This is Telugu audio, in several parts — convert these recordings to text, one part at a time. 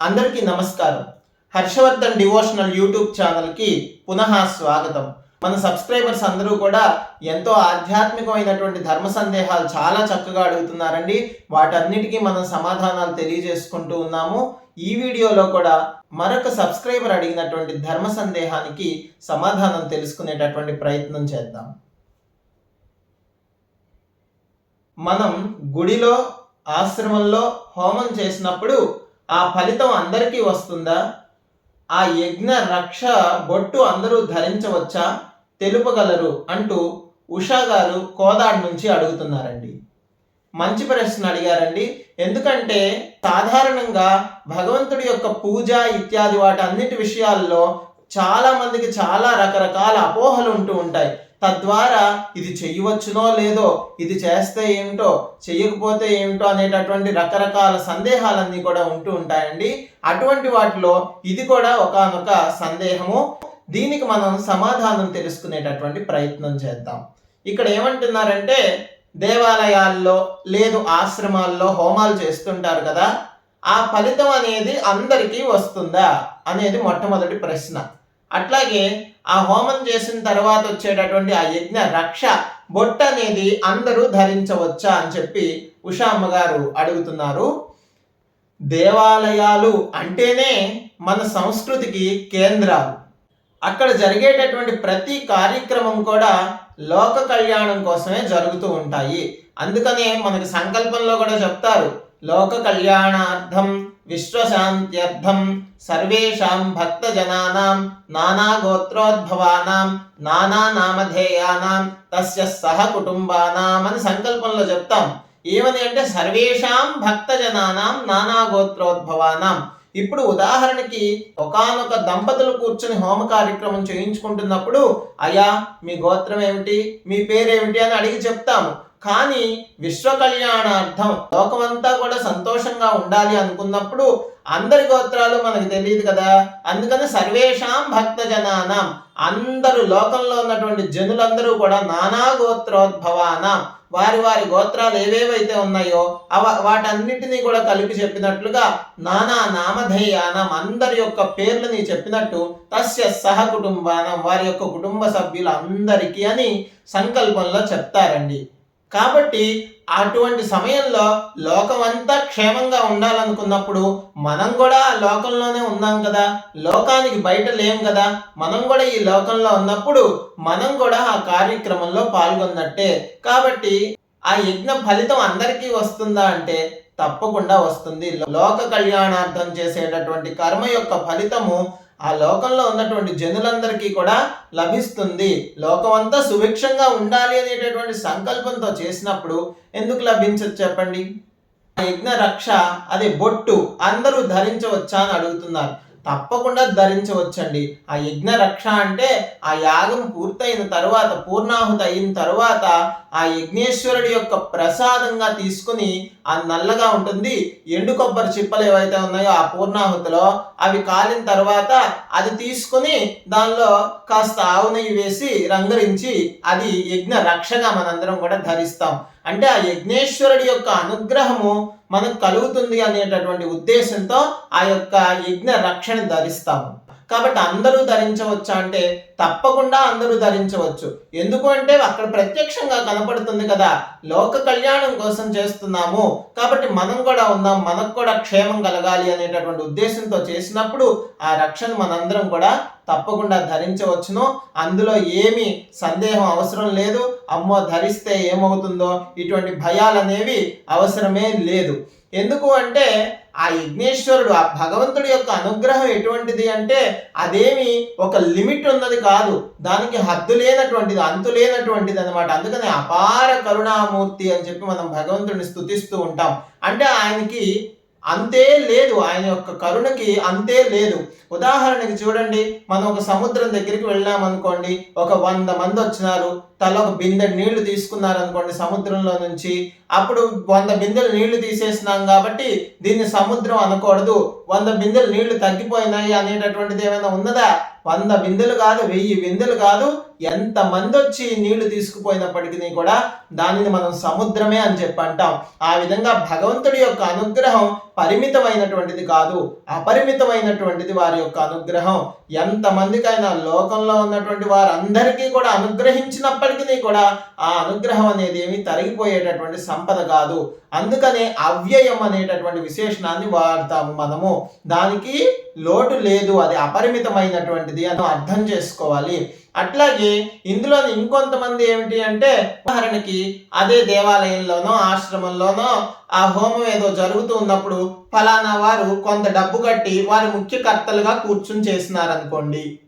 అందరికీ నమస్కారం. హర్షవర్ధన్ డివోషనల్ యూట్యూబ్ ఛానల్కి పునః స్వాగతం. మన సబ్స్క్రైబర్స్ అందరూ కూడా ఎంతో ఆధ్యాత్మికమైనటువంటి ధర్మ సందేహాలు చాలా చక్కగా అడుగుతున్నారండి. వాటన్నిటికీ మనం సమాధానాలు తెలియజేసుకుంటూ ఉన్నాము. ఈ వీడియోలో కూడా మరొక సబ్స్క్రైబర్ అడిగినటువంటి ధర్మ సందేహానికి సమాధానం తెలుసుకునేటటువంటి ప్రయత్నం చేద్దాం. మనం గుడిలో ఆశ్రమంలో హోమం చేసినప్పుడు ఆ ఫలితం అందరికీ వస్తుందా? ఆ యజ్ఞ రక్ష బొట్టు అందరూ ధరించవచ్చా? తెలుపగలరు అంటూ ఉషా గారు కోదాడ్ నుంచి అడుగుతున్నారండి. మంచి ప్రశ్న అడిగారండి. ఎందుకంటే సాధారణంగా భగవంతుడి యొక్క పూజ ఇత్యాది వాటి అన్నిటి విషయాల్లో చాలా మందికి చాలా రకరకాల అపోహలు ఉంటూ ఉంటాయి. తద్వారా ఇది చెయ్యవచ్చునో లేదో ఇది చేస్తే ఏమిటో చెయ్యకపోతే ఏమిటో అనేటటువంటి రకరకాల సందేహాలన్నీ కూడా ఉంటూ ఉంటాయండి. అటువంటి వాటిలో ఇది కూడా ఒకానొక సందేహము. దీనికి మనం సమాధానం తెలుసుకునేటటువంటి ప్రయత్నం చేద్దాం. ఇక్కడ ఏమంటున్నారంటే దేవాలయాల్లో లేదు ఆశ్రమాల్లో హోమాలు చేస్తుంటారు కదా ఆ ఫలితం అనేది అందరికీ వస్తుందా అనేది మొట్టమొదటి ప్రశ్న. అట్లాగే ఆ హోమం చేసిన తర్వాత వచ్చేటటువంటి ఆ యజ్ఞ రక్ష బొట్ట అనేది అందరూ ధరించవచ్చా అని చెప్పి ఉషా అమ్మగారు అడుగుతున్నారు. దేవాలయాలు అంటేనే మన సంస్కృతికి కేంద్రాలు. అక్కడ జరిగేటటువంటి ప్రతి కార్యక్రమం కూడా లోక కళ్యాణం కోసమే జరుగుతూ ఉంటాయి. అందుకనే మనకి సంకల్పంలో కూడా చెప్తారు. లోక కళ్యాణార్థం విశ్వశాంత్యర్థం సర్వేషాం భక్తజనానాం నానా గోత్రోద్భవానాం నానా నామధేయానాం తస్య సహ కుటుంబానాం అని సంకల్పంలో చెప్తాం. ఏమని అంటే సర్వేషాం భక్తజనానాం నానాగోత్రోద్భవానాం. ఇప్పుడు ఉదాహరణకి ఒకానొక దంపతులు కూర్చుని హోమ కార్యక్రమం చేయించుకుంటున్నప్పుడు అయ్యా మీ గోత్రం ఏమిటి? మీ పేరేమిటి? అని అడిగి చెప్తాము. కానీ విశ్వ కళ్యాణార్థం లోకమంతా కూడా సంతోషంగా ఉండాలి అనుకున్నప్పుడు అందరి గోత్రాలు మనకు తెలియదు కదా. అందుకని సర్వేషాం భక్త జనానం అందరూ లోకంలో ఉన్నటువంటి జనులందరూ కూడా నానా గోత్రోద్భవాన. వారి వారి గోత్రాలు ఏవేవైతే ఉన్నాయో అవ వాటన్నిటినీ కూడా కలిపి చెప్పినట్లుగా నానా నామధేయానం. అందరి యొక్క పేర్లని చెప్పినట్టు తస్య సహ కుటుంబానం. వారి యొక్క కుటుంబ సభ్యులు అందరికీ అని సంకల్పంలో చెప్తారండి. కాబట్టి అటువంటి సమయంలో లోకమంతా క్షేమంగా ఉండాలనుకున్నప్పుడు మనం కూడా ఆ లోకంలోనే ఉన్నాం కదా. లోకానికి బయట లేం కదా. మనం కూడా ఈ లోకంలో ఉన్నప్పుడు మనం కూడా ఆ కార్యక్రమంలో పాల్గొన్నట్టే. కాబట్టి ఆ యజ్ఞ ఫలితం అందరికీ వస్తుందా అంటే తప్పకుండా వస్తుంది. లోక కళ్యాణార్థం చేసేటటువంటి కర్మ యొక్క ఫలితము ఆ లోకంలో ఉన్నటువంటి జనులందరికీ కూడా లభిస్తుంది. లోకమంతా సుభిక్షంగా ఉండాలి అనేటటువంటి సంకల్పంతో చేసినప్పుడు ఎందుకు లభించదు చెప్పండి? ఆ యజ్ఞ రక్ష అదే బొట్టు అందరూ ధరించవచ్చా అని అడుగుతున్నారు. తప్పకుండా ధరించవచ్చండి. ఆ యజ్ఞ రక్ష అంటే ఆ యాగం పూర్తయిన తర్వాత పూర్ణాహుత అయిన తర్వాత ఆ యజ్ఞేశ్వరుడి యొక్క ప్రసాదంగా తీసుకుని ఆ నల్లగా ఉంటుంది. ఎండు కొబ్బరి చిప్పలు ఏవైతే ఉన్నాయో ఆ పూర్ణాహుతిలో అవి కాలిన తర్వాత అది తీసుకుని దానిలో కాస్త ఆవు నెయ్యి వేసి రంగరించి అది యజ్ఞ రక్షగా మనందరం కూడా ధరిస్తాం. అంటే ఆ యజ్ఞేశ్వరుడి యొక్క అనుగ్రహము మనకు కలుగుతుంది అనేటటువంటి ఉద్దేశంతో ఆ యొక్క యజ్ఞ రక్షణ ధరిస్తాము. కాబట్టి అందరూ ధరించవచ్చా అంటే తప్పకుండా అందరూ ధరించవచ్చు. ఎందుకు అంటే అక్కడ ప్రత్యక్షంగా కనపడుతుంది కదా. లోక కళ్యాణం కోసం చేస్తున్నాము. కాబట్టి మనం కూడా ఉన్నాం మనకు కూడా క్షేమం కలగాలి అనేటటువంటి ఉద్దేశంతో చేసినప్పుడు ఆ రక్షణ మనందరం కూడా తప్పకుండా ధరించవచ్చును. అందులో ఏమి సందేహం అవసరం లేదు. అమ్మో ధరిస్తే ఏమవుతుందో ఇటువంటి భయాలు అనేవి అవసరమే లేదు. ఎందుకు అంటే ఆ యజ్ఞేశ్వరుడు ఆ భగవంతుడి యొక్క అనుగ్రహం ఎటువంటిది అంటే అదేమి ఒక లిమిట్ ఉన్నది కాదు. దానికి హద్దు లేనటువంటిది అంతు లేనటువంటిది అనమాట అందుకని అపార కరుణామూర్తి అని చెప్పి మనం భగవంతుడిని స్థుతిస్తూ ఉంటాం. అంటే ఆయనకి అంతే లేదు. ఆయన యొక్క కరుణకి అంతే లేదు. ఉదాహరణకి చూడండి. మనం ఒక సముద్రం దగ్గరికి వెళ్ళామనుకోండి. ఒక వంద మంది వచ్చినారు. తల ఒక బిందె నీళ్ళు తీసుకున్నారనుకోండి సముద్రంలో నుంచి. అప్పుడు వంద బిందెలు నీళ్ళు తీసేసినాం కాబట్టి దీన్ని సముద్రం అనకూడదు. వంద బిందెలు నీళ్ళు తగ్గిపోయినాయి అనేటటువంటిది ఏమైనా ఉన్నదా? వంద బిందెలు కాదు వెయ్యి బిందెలు కాదు. ఎంత మంది వచ్చి నీళ్ళు తీసుకుపోయినప్పటికీ కూడా దానిని మనం సముద్రమే అని చెప్పి అంటాం. ఆ విధంగా భగవంతుడి యొక్క అనుగ్రహం పరిమితమైనటువంటిది కాదు. అపరిమితమైనటువంటిది వారి యొక్క అనుగ్రహం. ఎంతమందికైనా లోకంలో ఉన్నటువంటి వారందరికీ కూడా అనుగ్రహించినప్పటికీ కూడా ఆ అనుగ్రహం అనేది ఏమి తరిగిపోయేటటువంటి సంపద కాదు. అందుకనే అవ్యయం అనేటటువంటి విశేషణాన్ని వాడతాము మనము. దానికి లోటు లేదు అది అపరిమితమైనటువంటిది అని అర్థం చేసుకోవాలి. అట్లాగే ఇందులోని ఇంకొంతమంది ఏమిటి అంటే ఉదాహరణకి అదే దేవాలయంలోనో ఆశ్రమంలోనో ఆ హోమం ఏదో జరుగుతూ ఉన్నప్పుడు ఫలానా వారు కొంత డబ్బు కట్టి వారి ముఖ్యకర్తలుగా కూర్చుని చేసినారనుకోండి.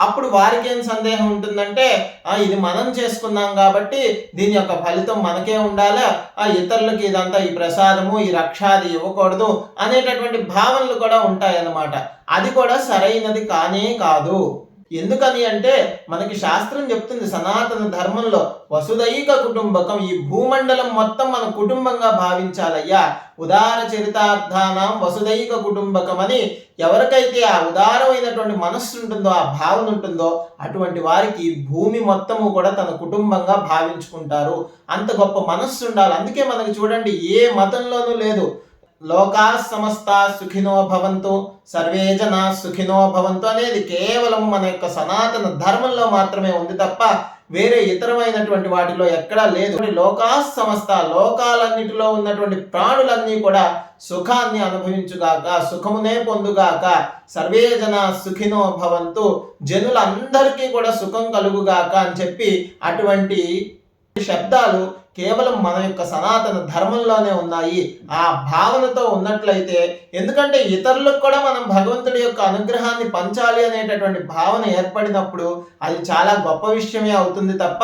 అప్పుడు వారికి ఏం సందేహం ఉంటుందంటే ఆ ఇది మనం చేసుకున్నాం కాబట్టి దీని యొక్క ఫలితం మనకే ఉండాలా? ఆ ఇతరులకి ఇదంతా ఈ ప్రసాదము ఈ రక్షాది ఇవ్వకూడదు అనేటటువంటి భావనలు కూడా ఉంటాయన్నమాట. అది కూడా సరైనది కానే కాదు. ఎందుకని అంటే మనకి శాస్త్రం చెప్తుంది సనాతన ధర్మంలో వసుదైక కుటుంబకం ఈ భూమండలం మొత్తం మన కుటుంబంగా భావించాలయ్యా. ఉదార చరితార్థానం వసుదైక కుటుంబకం అని ఎవరికైతే ఆ ఉదారమైనటువంటి మనస్సు ఉంటుందో ఆ భావన ఉంటుందో అటువంటి వారికి భూమి మొత్తము కూడా తన కుటుంబంగా భావించుకుంటారు. అంత గొప్ప మనస్సు ఉండాలి. అందుకే మనకి చూడండి ఏ మతంలోనూ లేదు. లోకా సమస్త సుఖినో భవంతు సర్వే జన సుఖినో భవంతు అనేది కేవలం మన యొక్క సనాతన ధర్మంలో మాత్రమే ఉంది తప్ప వేరే ఇతరమైనటువంటి వాటిలో ఎక్కడా లేదు. లోకా సమస్త లోకాలన్నిటిలో ఉన్నటువంటి ప్రాణులన్నీ కూడా సుఖాన్ని అనుభవించుగాక సుఖమునే పొందుగాక సర్వే జన సుఖినో భవంతు జనులందరికీ కూడా సుఖం కలుగుగాక అని చెప్పి అటువంటి శబ్దాలు కేవలం మన యొక్క సనాతన ధర్మంలోనే ఉన్నాయి. ఆ భావనతో ఉన్నట్లయితే ఎందుకంటే ఇతరులకు కూడా మనం భగవంతుడి యొక్క అనుగ్రహాన్ని పంచాలి అనేటటువంటి భావన ఏర్పడినప్పుడు అది చాలా గొప్ప విషయమే అవుతుంది తప్ప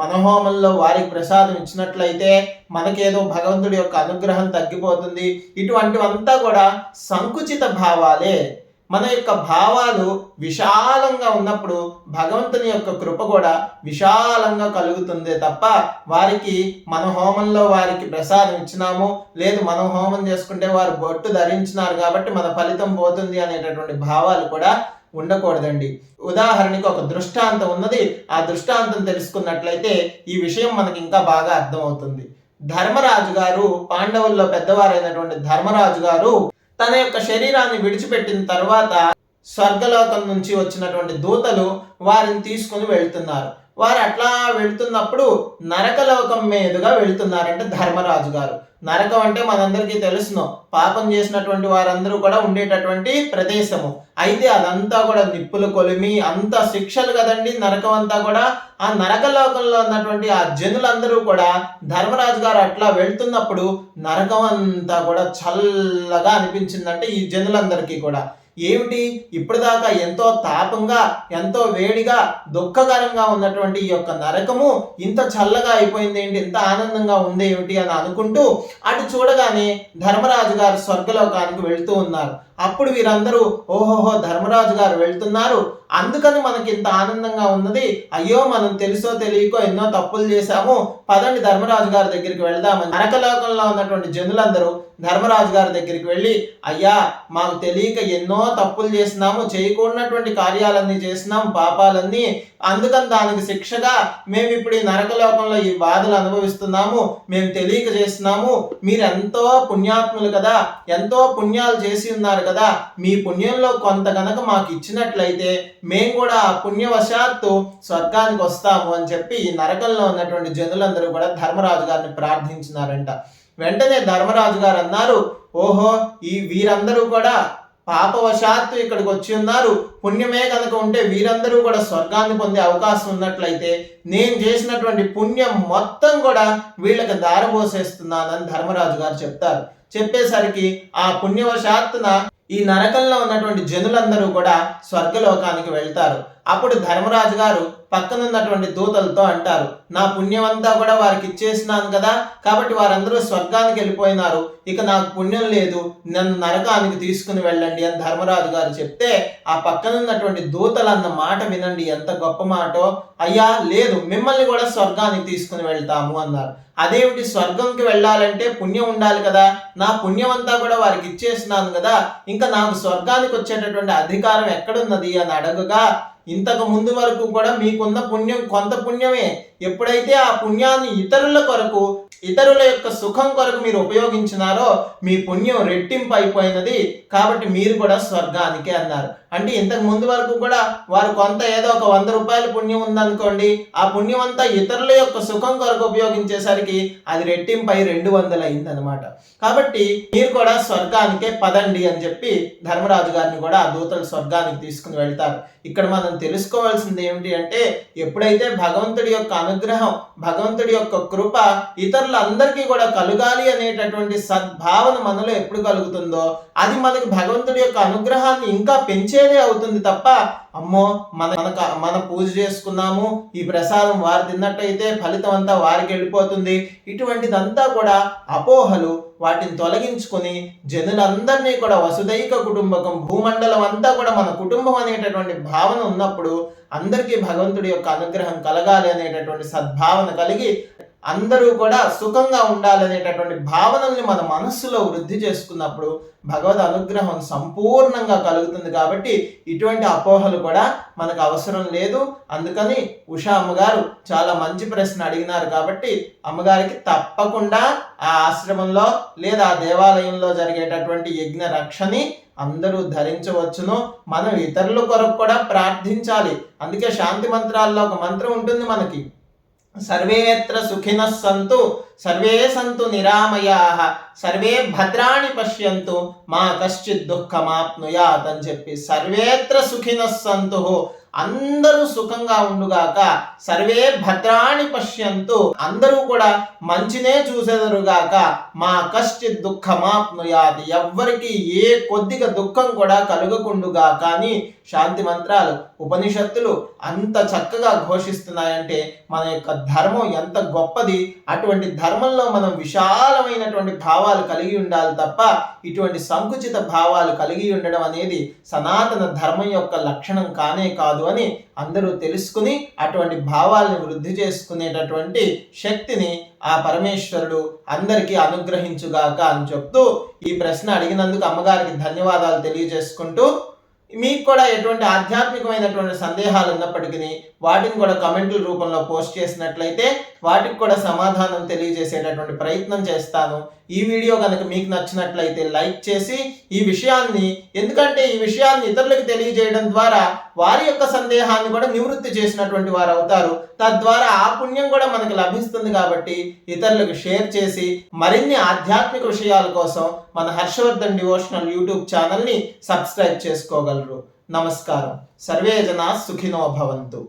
మనహోమంలో వారికి ప్రసాదం ఇచ్చినట్లయితే మనకేదో భగవంతుడి యొక్క అనుగ్రహం తగ్గిపోతుంది. ఇటువంటివంతా కూడా సంకుచిత భావాలే. మన యొక్క భావాలు విశాలంగా ఉన్నప్పుడు భగవంతుని యొక్క కృప కూడా విశాలంగా కలుగుతుంది తప్ప వారికి మన హోమంలో వారికి ప్రసాదం ఇచ్చినాము లేదు మనం హోమం చేసుకుంటే వారు బొట్టు ధరించినారు కాబట్టి మన ఫలితం పోతుంది అనేటటువంటి భావాలు కూడా ఉండకూడదండి. ఉదాహరణకి ఒక దృష్టాంతం ఉన్నది. ఆ దృష్టాంతం తెలుసుకున్నట్లయితే ఈ విషయం మనకి ఇంకా బాగా అర్థమవుతుంది. ధర్మరాజు గారు పాండవుల్లో పెద్దవారైనటువంటి ధర్మరాజు గారు తన యొక్క శరీరాన్ని విడిచిపెట్టిన తర్వాత స్వర్గలోకం నుంచి వచ్చినటువంటి దూతలు వారిని తీసుకొని వెళ్తున్నారు. వారు అట్లా వెళ్తున్నప్పుడు నరకలోకం మీదుగా వెళ్తున్నారంటే ధర్మరాజు గారు. నరకం అంటే మనందరికీ తెలుసును. పాపం చేసినటువంటి వారందరూ కూడా ఉండేటటువంటి ప్రదేశము. అయితే అదంతా కూడా నిప్పులు కొలిమి అంత శిక్షలు కదండి నరకం అంతా కూడా. ఆ నరకలోకంలో ఉన్నటువంటి ఆ జనులందరూ కూడా ధర్మరాజు గారు అట్లా వెళ్తున్నప్పుడు నరకం అంతా కూడా చల్లగా అనిపించిందంటే ఈ జనులందరికీ కూడా. ఏమిటి? ఇప్పటిదాకా ఎంతో తాపంగా ఎంతో వేడిగా దుఃఖకరంగా ఉన్నటువంటి ఈ యొక్క నరకము ఇంత చల్లగా అయిపోయింది ఏంటి? ఇంత ఆనందంగా ఉంది ఏమిటి అని అనుకుంటూ అటు చూడగానే ధర్మరాజు గారు స్వర్గలోకానికి వెళుతూ ఉన్నారు. అప్పుడు వీరందరూ ఓహోహో ధర్మరాజు గారు వెళ్తున్నారు. అందుకని మనకి ఇంత ఆనందంగా ఉన్నది. అయ్యో మనం తెలుసో తెలియకో ఎన్నో తప్పులు చేశాము. పదండి ధర్మరాజు గారి దగ్గరికి వెళ్దామని. నరకలోకంలో ఉన్నటువంటి జనులందరూ ధర్మరాజు గారి దగ్గరికి వెళ్ళి అయ్యా మాకు తెలియక ఎన్నో తప్పులు చేసినాము. చేయకూడనటువంటి కార్యాలన్నీ చేసినాం పాపాలన్నీ. అందుకని దానికి శిక్షగా మేము ఇప్పుడు ఈ నరకలోకంలో ఈ బాధలు అనుభవిస్తున్నాము. మేము తెలియక చేస్తున్నాము. మీరెంతో పుణ్యాత్ములు కదా. ఎంతో పుణ్యాలు చేసి ఉన్నారు కదా? మీ పుణ్యంలో కొంత గనక మాకు ఇచ్చినట్లయితే మేము కూడా ఆ పుణ్యవశాత్తు స్వర్గానికి వస్తాము అని చెప్పి ఈ నరకంలో ఉన్నటువంటి జనులందరూ కూడా ధర్మరాజు గారిని ప్రార్థించినారంట. వెంటనే ధర్మరాజు గారు అన్నారు ఓహో ఈ వీరందరూ కూడా పాపవశాత్తు ఇక్కడికి వచ్చి ఉన్నారు. పుణ్యమే కనుక ఉంటే వీరందరూ కూడా స్వర్గాన్ని పొందే అవకాశం ఉన్నట్లయితే నేను చేసినటువంటి పుణ్యం మొత్తం కూడా వీళ్ళకి దారబోసేస్తున్నానని ధర్మరాజు గారు చెప్తారు. చెప్పేసరికి ఆ పుణ్యవశాత్తున ఈ నరకంలో ఉన్నటువంటి జనులందరూ కూడా స్వర్గలోకానికి వెళ్తారు. అప్పుడు ధర్మరాజు గారు పక్కనున్నటువంటి దూతలతో అంటారు నా పుణ్యమంతా కూడా వారికి ఇచ్చేసినాను కదా కాబట్టి వారందరూ స్వర్గానికి వెళ్ళిపోయినారు. ఇక నాకు పుణ్యం లేదు నన్ను నరకానికి తీసుకుని వెళ్ళండి అని ధర్మరాజు గారు చెప్తే ఆ పక్కనున్నటువంటి దూతలు అన్న మాట వినండి ఎంత గొప్ప మాటో. అయ్యా లేదు మిమ్మల్ని కూడా స్వర్గానికి తీసుకుని వెళ్తాము అన్నారు. అదేమిటి స్వర్గంకి వెళ్ళాలంటే పుణ్యం ఉండాలి కదా నా పుణ్యం అంతా కూడా వారికి ఇచ్చేసినాను కదా ఇంకా నాకు స్వర్గానికి వచ్చేటటువంటి అధికారం ఎక్కడున్నది అని అడగగా ఇంతకు ముందు వరకు కూడా మీకున్న పుణ్యం కొంత పుణ్యమే. ఎప్పుడైతే ఆ పుణ్యాన్ని ఇతరుల కొరకు ఇతరుల యొక్క సుఖం కొరకు మీరు ఉపయోగించినారో మీ పుణ్యం రెట్టింపు అయిపోయినది. కాబట్టి మీరు కూడా స్వర్గానికి అన్నారు. అంటే ఇంతకు ముందు వరకు కూడా వారు కొంత ఏదో ఒక వంద రూపాయల పుణ్యం ఉందనుకోండి ఆ పుణ్యం అంతా ఇతరుల యొక్క సుఖం కొరకు ఉపయోగించేసరికి అది రెట్టింపై రెండు వందలు అయిందనమాట కాబట్టి మీరు కూడా స్వర్గానికే పదండి అని చెప్పి ధర్మరాజు గారిని కూడా ఆ దూతలు స్వర్గానికి తీసుకుని వెళ్తారు. ఇక్కడ మనం తెలుసుకోవాల్సింది ఏమిటి అంటే ఎప్పుడైతే భగవంతుడి యొక్క అనుగ్రహం భగవంతుడి యొక్క కృప ఇతరులందరికీ కూడా కలగాలి అనేటటువంటి సద్భావన మనలో ఎప్పుడు కలుగుతుందో అది మనకి భగవంతుడి యొక్క అనుగ్రహాన్ని ఇంకా పెంచేదే అవుతుంది తప్ప అమ్మో మన మనకు మన పూజ చేసుకున్నాము ఈ ప్రసాదం వారు తిన్నట్టయితే ఫలితం అంతా వారికి వెళ్ళిపోతుంది. ఇటువంటిదంతా కూడా అపోహలు వాటిని తొలగించుకొని జనులందరినీ కూడా వసుదైక కుటుంబకం భూమండలం అంతా కూడా మన కుటుంబం అనేటటువంటి భావన ఉన్నప్పుడు అందరికీ భగవంతుడి యొక్క అనుగ్రహం కలగాలి అనేటటువంటి సద్భావన కలిగి అందరూ కూడా సుఖంగా ఉండాలనేటటువంటి భావనల్ని మన మనస్సులో వృద్ధి చేసుకున్నప్పుడు భగవద్ అనుగ్రహం సంపూర్ణంగా కలుగుతుంది కాబట్టి ఇటువంటి అపోహలు కూడా మనకు అవసరం లేదు. అందుకని ఉషా అమ్మగారు చాలా మంచి ప్రశ్న అడిగినారు కాబట్టి అమ్మగారికి తప్పకుండా ఆ ఆశ్రమంలో లేదా ఆ దేవాలయంలో జరిగేటటువంటి యజ్ఞ రక్షని అందరూ ధరించవచ్చును. మనం ఇతరుల కొరకు కూడా ప్రార్థించాలి. అందుకే శాంతి మంత్రాల్లో ఒక మంత్రం ఉంటుంది మనకి. సర్వేత్ర సుఖినః సంతు సర్వే సంతు నిరామయా సర్వే భద్రాణి పశ్యంతు మా కశ్చిత్ దుఃఖమాప్నుయాత్ అని చెప్పి సర్వేత్ర సుఖినః సంతు అందరూ సుఖంగా ఉండుగాక సర్వే భద్రాణి పశ్యంతు. అందరూ కూడా మంచినే చూసేదరుగాక మా కష్టి దుఃఖమాప్నుయాది ఎవ్వరికి ఏ కొద్దిగా దుఃఖం కూడా కలుగకుండుగా కానీ శాంతి మంత్రాలు ఉపనిషత్తులు అంత చక్కగా ఘోషిస్తున్నాయంటే మన యొక్క ధర్మం ఎంత గొప్పది. అటువంటి ధర్మంలో మనం విశాలమైనటువంటి భావాలు కలిగి ఉండాలి తప్ప ఇటువంటి సంకుచిత భావాలు కలిగి ఉండడం అనేది సనాతన ధర్మం యొక్క లక్షణం కానే కాదు. అని అందరూ తెలుసుకుని అటువంటి భావాలను వృద్ధి చేసుకునేటటువంటి శక్తిని ఆ పరమేశ్వరుడు అందరికీ అనుగ్రహించుగాక అని చెప్తూ ఈ ప్రశ్న అడిగినందుకు అమ్మగారికి ధన్యవాదాలు తెలియజేసుకుంటూ మీకు కూడా ఎటువంటి ఆధ్యాత్మికమైనటువంటి సందేహాలు ఉన్నప్పటికీ వాటిని కూడా కమెంట్ల రూపంలో పోస్ట్ చేసినట్లయితే వాటికి కూడా సమాధానం తెలియజేసేటటువంటి ప్రయత్నం చేస్తాను. ఈ వీడియో కనుక మీకు నచ్చినట్లయితే లైక్ చేసి ఈ విషయాన్ని ఎందుకంటే ఈ విషయాన్ని ఇతరులకు తెలియజేయడం ద్వారా వారి యొక్క సందేహాన్ని కూడా నివృత్తి చేసినటువంటి వారు అవుతారు. తద్వారా ఆ పుణ్యం కూడా మనకు లభిస్తుంది కాబట్టి ఇతరులకు షేర్ చేసి మరిన్ని ఆధ్యాత్మిక విషయాల కోసం మన హర్షవర్ధన్ డివోషనల్ యూట్యూబ్ ఛానల్ని సబ్స్క్రైబ్ చేసుకోగలరు. నమస్కారం సర్వే జనా సుఖినో భవంతు